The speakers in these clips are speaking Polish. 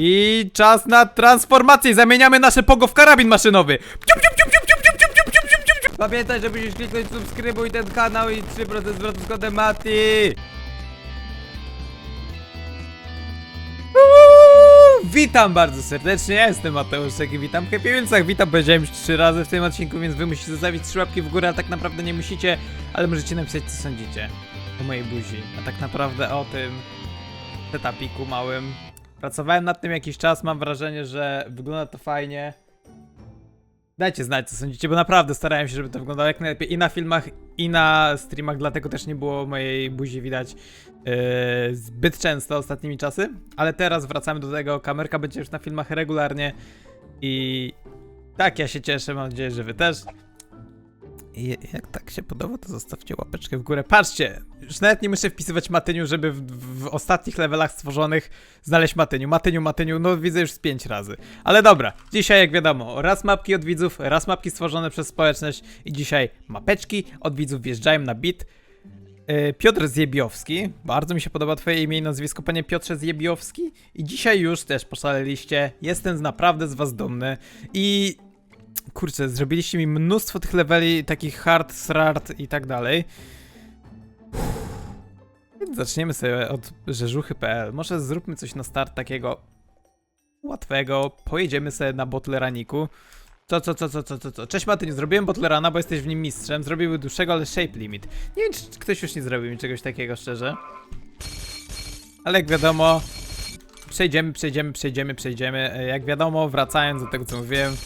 I czas na transformację. Zamieniamy nasze pogo w karabin maszynowy. Pamiętaj, że musisz kliknąć subskrybuj ten kanał i 3% zwrotu z kodem Mati. Witam bardzo serdecznie, ja jestem Mateuszek i witam w Happy Wheelsach. Witam, powiedziałem już trzy razy w tym odcinku, więc wy musicie zostawić trzy łapki w górę, ale tak naprawdę nie musicie, ale możecie napisać co sądzicie o mojej buzi, a tak naprawdę o tym setapiku małym. Pracowałem nad tym jakiś czas, mam wrażenie, że wygląda to fajnie. Dajcie znać, co sądzicie, bo naprawdę starałem się, żeby to wyglądało jak najlepiej i na filmach, i na streamach, dlatego też nie było mojej buzi widać yy, zbyt często ostatnimi czasy. Ale teraz wracamy do tego, kamerka będzie już na filmach regularnie i tak, ja się cieszę, mam nadzieję, że wy też. Jak tak się podoba, to zostawcie łapeczkę w górę. Patrzcie, już nawet nie muszę wpisywać Matyniu, żeby w, w, ostatnich levelach stworzonych znaleźć Matyniu. Matyniu, Matyniu, no widzę już z pięć razy. Ale dobra, dzisiaj jak wiadomo, raz mapki od widzów, raz mapki stworzone przez społeczność i dzisiaj mapeczki od widzów wjeżdżają na bit. Yy, Piotr Zjebiowski, bardzo mi się podoba twoje imię i nazwisko, panie Piotrze Zjebiowski. I dzisiaj już też poszaleliście, jestem naprawdę z was dumny i kurczę, zrobiliście mi mnóstwo tych leveli, takich hard, srart i tak dalej. Więc zaczniemy sobie od rzeżuchy.pl. Może zróbmy coś na start takiego łatwego. Pojedziemy sobie na botleraniku. Co, co, co, co, co, co, co? Cześć Matyniu, zrobiłem botlerana, bo jesteś w nim mistrzem. Zrobiły dłuższego, ale shape limit. Nie wiem, czy ktoś już nie zrobił mi czegoś takiego, szczerze. Ale jak wiadomo, przejdziemy, przejdziemy, przejdziemy, przejdziemy. Jak wiadomo, wracając do tego, co mówiłem,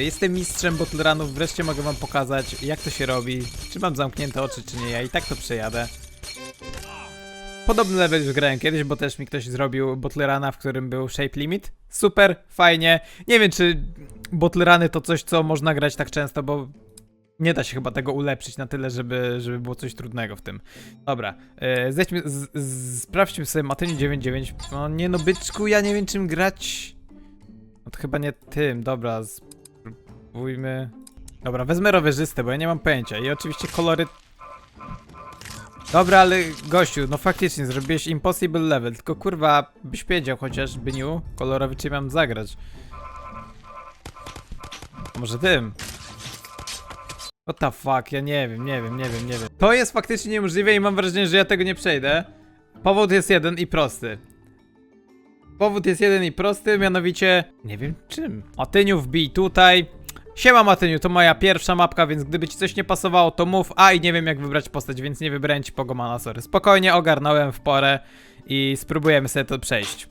jestem mistrzem botleranów. Wreszcie mogę wam pokazać, jak to się robi. Czy mam zamknięte oczy, czy nie. Ja i tak to przejadę. Podobny level już grałem kiedyś, bo też mi ktoś zrobił botlerana, w którym był shape limit. Super, fajnie. Nie wiem, czy botlerany to coś, co można grać tak często, bo nie da się chyba tego ulepszyć na tyle, żeby, żeby było coś trudnego w tym. Dobra, e, zejdźmy, z, z, sprawdźmy sobie Matyni 99. No nie no, byczku, ja nie wiem czym grać. No to chyba nie tym, dobra, spróbujmy. Dobra, wezmę rowerzystę, bo ja nie mam pojęcia. I oczywiście kolory Dobra, ale gościu, no faktycznie zrobiłeś impossible level, tylko kurwa, byś wiedział chociaż, Byniu, kolorowy czy mam zagrać. Może tym? What the fuck, ja nie wiem, nie wiem, nie wiem, nie wiem. To jest faktycznie niemożliwe i mam wrażenie, że ja tego nie przejdę. Powód jest jeden i prosty. Powód jest jeden i prosty, mianowicie... Nie wiem czym. Matyniu wbij tutaj. Siema Matyniu, to moja pierwsza mapka, więc gdyby ci coś nie pasowało, to mów. A i nie wiem jak wybrać postać, więc nie wybrałem ci Pogomana, sorry. Spokojnie, ogarnąłem w porę i spróbujemy sobie to przejść.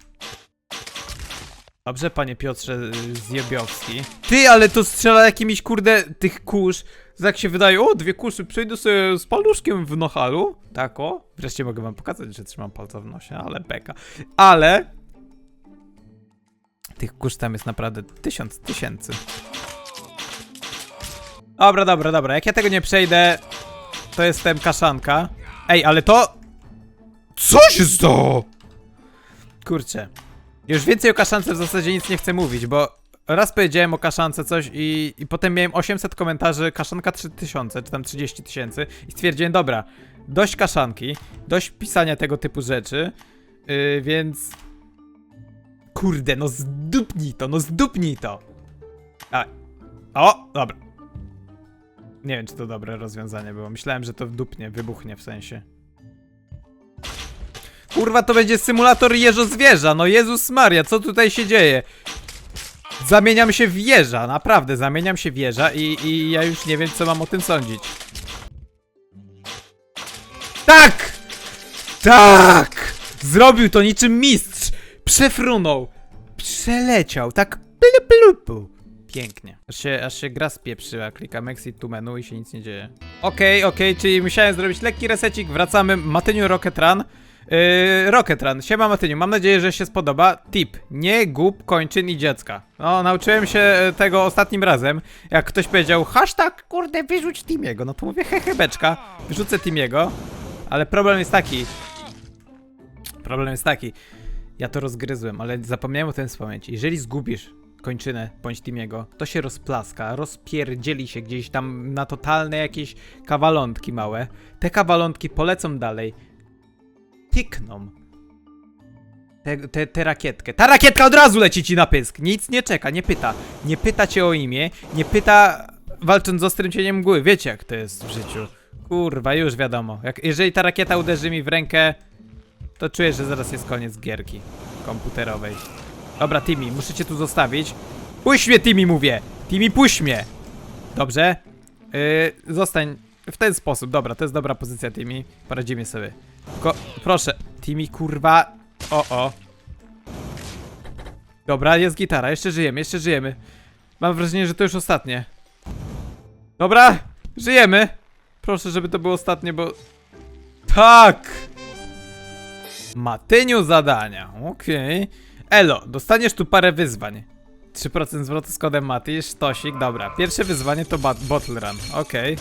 Dobrze, panie Piotrze y, Zjebiowski. Ty, ale to strzela jakimiś kurde tych kurz. Tak się wydaje, o, dwie kuszy, przejdę sobie z paluszkiem w nohalu. Tak o. Wreszcie mogę wam pokazać, że trzymam palca w nosie, ale beka. Ale... Tych kurz tam jest naprawdę tysiąc, tysięcy. Dobra, dobra, dobra. Jak ja tego nie przejdę, to jestem kaszanka. Ej, ale to... Co się stało? Kurczę. Już więcej o kaszance w zasadzie nic nie chcę mówić, bo raz powiedziałem o kaszance coś i, i potem miałem 800 komentarzy, kaszanka 3000, czy tam 30 tysięcy i stwierdziłem, dobra, dość kaszanki, dość pisania tego typu rzeczy, yy, więc... Kurde, no zdupnij to, no zdupnij to! A. O, dobra. Nie wiem, czy to dobre rozwiązanie było. Myślałem, że to wdupnie, wybuchnie w sensie. Kurwa, to będzie symulator jeżo-zwierza. No Jezus Maria, co tutaj się dzieje? Zamieniam się w jeża, naprawdę, zamieniam się w jeża i, i ja już nie wiem, co mam o tym sądzić. Tak! Tak! Zrobił to niczym mistrz! Przefrunął! Przeleciał, tak plu, plu, plu. Pięknie. Aż się, aż się gra spieprzyła. Klikam exit to menu i się nic nie dzieje. Okej, okej, czyli musiałem zrobić lekki resecik. Wracamy. Matyniu Rocket Run. Yy, Rocket Run. Siema Matyniu, mam nadzieję, że się spodoba. Tip. Nie gub kończyn i dziecka. No, nauczyłem się e, tego ostatnim razem. Jak ktoś powiedział, hashtag, kurde, wyrzuć Timiego. No to mówię, hehe, beczka. Wyrzucę Timiego. Ale problem jest taki. Problem jest taki. Ja to rozgryzłem, ale zapomniałem o tym wspomnieć. Jeżeli zgubisz kończynę bądź Timiego, to się rozplaska, rozpierdzieli się gdzieś tam na totalne jakieś kawalątki małe. Te kawalątki polecą dalej, tykną. Tę te, te rakietkę. Ta rakietka od razu leci ci na pysk. Nic nie czeka, nie pyta. Nie pyta cię o imię, nie pyta walcząc z ostrym cieniem mgły. Wiecie jak to jest w życiu. Kurwa, już wiadomo. Jak, jeżeli ta rakieta uderzy mi w rękę, to czuję, że zaraz jest koniec gierki komputerowej. Dobra, Timmy, muszę cię tu zostawić. Puść mnie, Timmy, mówię! Timmy, puść mnie! Dobrze? Yy, zostań w ten sposób. Dobra, to jest dobra pozycja, Timmy. Poradzimy sobie. Tylko, proszę, Timmy, kurwa. O, o. Dobra, jest gitara. Jeszcze żyjemy, jeszcze żyjemy. Mam wrażenie, że to już ostatnie. Dobra, żyjemy. Proszę, żeby to było ostatnie, bo... Tak! Matyniu zadania, okej. Elo, dostaniesz tu parę wyzwań. 3% zwrotu z kodem Mati, sztosik, dobra. Pierwsze wyzwanie to bottle run, okej.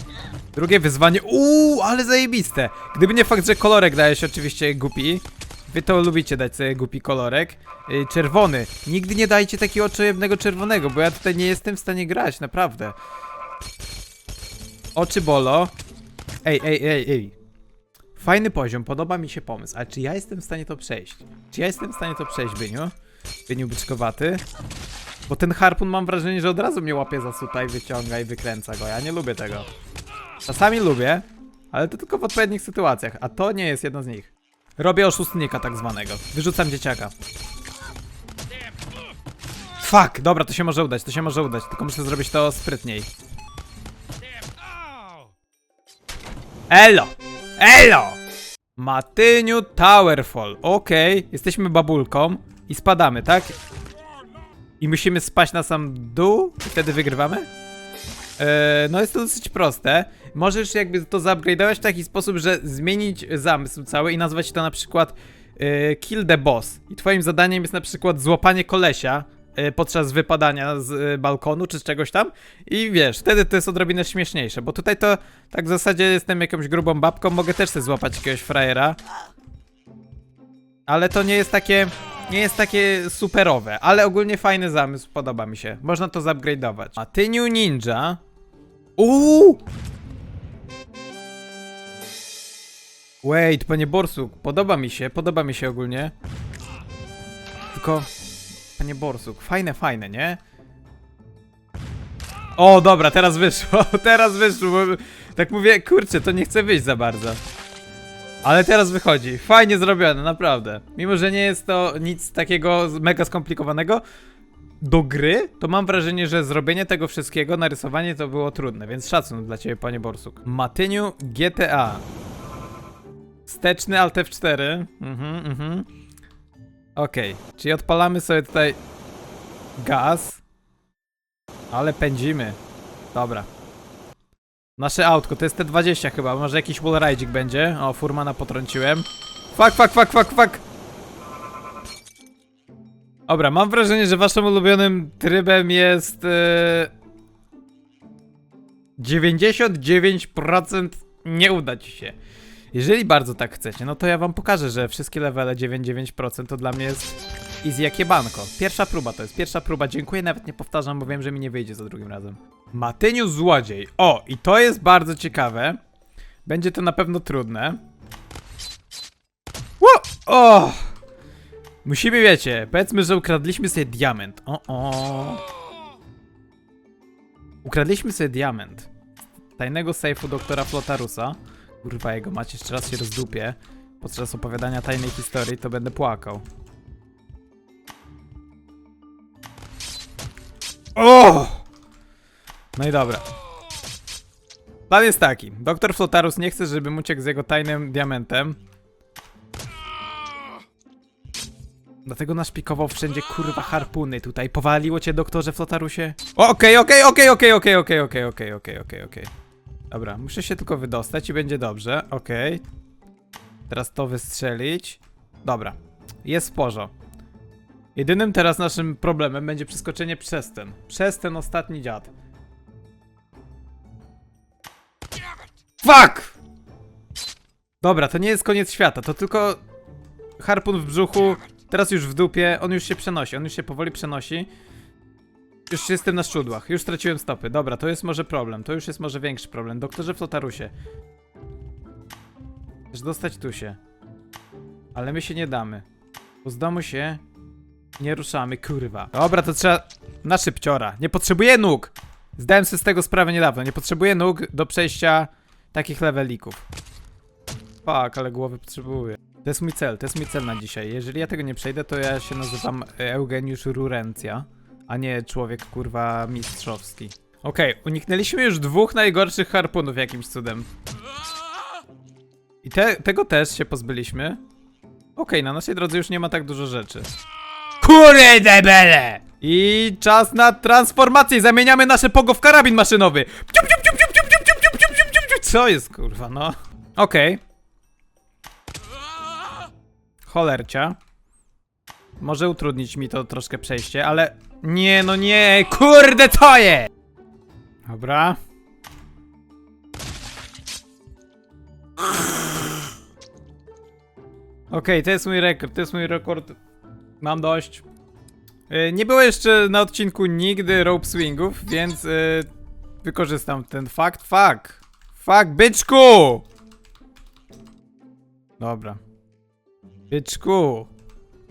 Drugie wyzwanie, uuu, ale zajebiste. Gdyby nie fakt, że kolorek dajesz oczywiście głupi. Wy to lubicie dać sobie głupi kolorek. Yy, czerwony. Nigdy nie dajcie takiego oczojebnego czerwonego, bo ja tutaj nie jestem w stanie grać, naprawdę. Oczy bolo. Ej, ej, ej, ej. Fajny poziom, podoba mi się pomysł, ale czy ja jestem w stanie to przejść? Czy ja jestem w stanie to przejść, Byniu? Byniu byczkowaty? Bo ten harpun mam wrażenie, że od razu mnie łapie za suta i wyciąga i wykręca go. Ja nie lubię tego. Czasami lubię, ale to tylko w odpowiednich sytuacjach, a to nie jest jedno z nich. Robię oszustnika tak zwanego. Wyrzucam dzieciaka. Fuck, dobra, to się może udać, to się może udać, tylko muszę zrobić to sprytniej. Elo! Elo! Matyniu Towerfall. Okej, jesteśmy babulką i spadamy, tak? I musimy spaść na sam dół i wtedy wygrywamy? Eee, no jest to dosyć proste. Możesz jakby to zaupgrade'ować w taki sposób, że zmienić zamysł cały i nazwać to na przykład e, Kill the Boss. I twoim zadaniem jest na przykład złapanie kolesia podczas wypadania z e, balkonu czy z czegoś tam. I wiesz, wtedy to jest odrobinę śmieszniejsze, bo tutaj to tak w zasadzie jestem jakąś grubą babką, mogę też sobie złapać jakiegoś frajera. Ale to nie jest takie. Nie jest takie superowe, ale ogólnie fajny zamysł, podoba mi się. Można to zupgrade'ować. A ty New Ninja. Uuu! Wait, panie Borsuk, podoba mi się, podoba mi się ogólnie. Tylko, panie Borsuk, fajne, fajne, nie? O, dobra, teraz wyszło, teraz wyszło, bo tak mówię, kurczę, to nie chce wyjść za bardzo. Ale teraz wychodzi. Fajnie zrobione, naprawdę. Mimo, że nie jest to nic takiego mega skomplikowanego do gry, to mam wrażenie, że zrobienie tego wszystkiego, narysowanie to było trudne, więc szacun dla ciebie, panie Borsuk. Matyniu GTA. Wsteczny Alt F4. Mhm, mhm. Okej, czyli odpalamy sobie tutaj gaz. Ale pędzimy. Dobra. Nasze autko, to jest T20 chyba, może jakiś wallride'ik będzie. O, furmana potrąciłem. Fuck, fuck, fuck, fuck, fuck. Dobra, mam wrażenie, że waszym ulubionym trybem jest... Yy... 99% nie uda ci się. Jeżeli bardzo tak chcecie, no to ja wam pokażę, że wszystkie levele 99% to dla mnie jest easy jakie banko. Pierwsza próba to jest, pierwsza próba. Dziękuję, nawet nie powtarzam, bo wiem, że mi nie wyjdzie za drugim razem. Matyniu Złodziej. O, i to jest bardzo ciekawe. Będzie to na pewno trudne. Ło! O! Musimy, wiecie, powiedzmy, że ukradliśmy sobie diament. O, o. Ukradliśmy sobie diament. Tajnego sejfu doktora Flotarusa. Kurwa, jego macie jeszcze raz się rozdupię. Podczas opowiadania tajnej historii to będę płakał. O! No i dobra. Plan jest taki. Doktor Flotarus nie chce, żebym uciekł z jego tajnym diamentem. Dlatego naszpikował wszędzie kurwa harpuny tutaj. Powaliło cię doktorze Flotarusie? Okej, okej, okej, okej, okej, okej, okej, okej, okej, okej. Dobra, muszę się tylko wydostać i będzie dobrze. Okej. Teraz to wystrzelić. Dobra. Jest w porzo. Jedynym teraz naszym problemem będzie przeskoczenie przez ten. Przez ten ostatni dziad. Fuck! Dobra, to nie jest koniec świata, to tylko harpun w brzuchu, teraz już w dupie, on już się przenosi, on już się powoli przenosi. Już jestem na szczudłach, już straciłem stopy. Dobra, to jest może problem, to już jest może większy problem. Doktorze Flotarusie. Chcesz dostać tu się. Ale my się nie damy. Bo z domu się nie ruszamy, kurwa. Dobra, to trzeba na szybciora. Nie potrzebuję nóg. Zdałem sobie z tego sprawę niedawno. Nie potrzebuję nóg do przejścia takich levelików. Fuck, ale głowy potrzebuję. To jest mój cel, to jest mój cel na dzisiaj. Jeżeli ja tego nie przejdę, to ja się nazywam Eugeniusz Rurencja, a nie człowiek kurwa mistrzowski. Okej, okay, uniknęliśmy już dwóch najgorszych harpunów jakimś cudem. I te, tego też się pozbyliśmy. Okej, okay, na naszej drodze już nie ma tak dużo rzeczy. Kury debele! I czas na transformację! Zamieniamy nasze pogo w karabin maszynowy! Co jest kurwa, no? Okej. Okay. Cholercia. Może utrudnić mi to troszkę przejście, ale... Nie, no nie, kurde, to jest! Dobra. Okej, to jest mój rekord, to jest mój rekord. Mam dość. Y, Nie było jeszcze na odcinku nigdy rope swingów, więc y, wykorzystam ten fakt. Fuck! Fuck, byczku! Dobra. Byczku.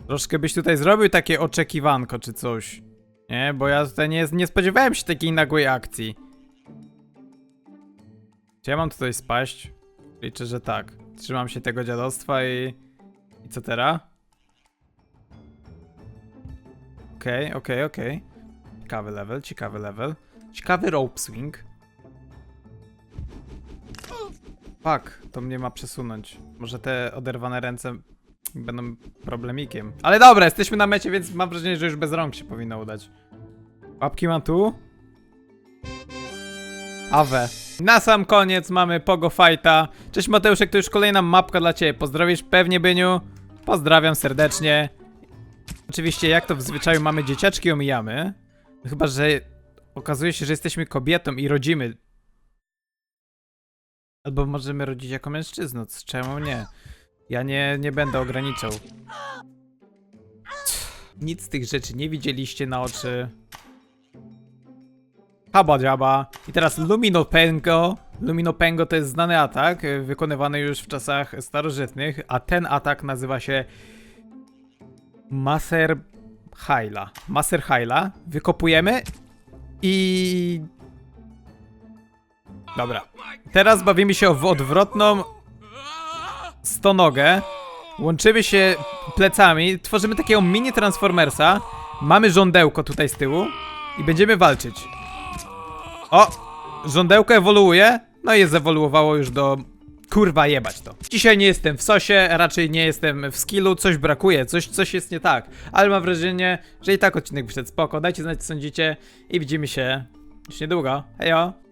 Troszkę byś tutaj zrobił takie oczekiwanko czy coś. Nie, bo ja tutaj nie, nie spodziewałem się takiej nagłej akcji. Czy ja mam tutaj spaść? Liczę, że tak. Trzymam się tego dziadostwa i... I co teraz? Okej, okej, okej. Ciekawy level, ciekawy level. Ciekawy rope swing. Fuck, to mnie ma przesunąć. Może te oderwane ręce będą problemikiem. Ale dobra, jesteśmy na mecie, więc mam wrażenie, że już bez rąk się powinno udać. Łapki mam tu. Awe. Na sam koniec mamy Pogo Fighta. Cześć Mateuszek, to już kolejna mapka dla Ciebie. Pozdrowisz pewnie, Byniu. Pozdrawiam serdecznie. Oczywiście, jak to w zwyczaju mamy dzieciaczki, omijamy. No chyba, że okazuje się, że jesteśmy kobietą i rodzimy. Albo możemy rodzić jako mężczyzna, c- czemu nie? Ja nie, nie będę ograniczał. Nic z tych rzeczy nie widzieliście na oczy. Haba Jaba. I teraz Lumino Pengo. Lumino Pengo to jest znany atak, y, wykonywany już w czasach starożytnych, a ten atak nazywa się Maser Haila. Maser Haila. Wykopujemy i... Dobra. Teraz bawimy się w odwrotną stonogę. Łączymy się plecami, tworzymy takiego mini Transformersa. Mamy żądełko tutaj z tyłu i będziemy walczyć. O! Żądełko ewoluuje. No i zewoluowało już do... Kurwa jebać to. Dzisiaj nie jestem w sosie, raczej nie jestem w skillu, coś brakuje, coś, coś jest nie tak. Ale mam wrażenie, że i tak odcinek wyszedł spoko. Dajcie znać co sądzicie i widzimy się już niedługo. Hejo!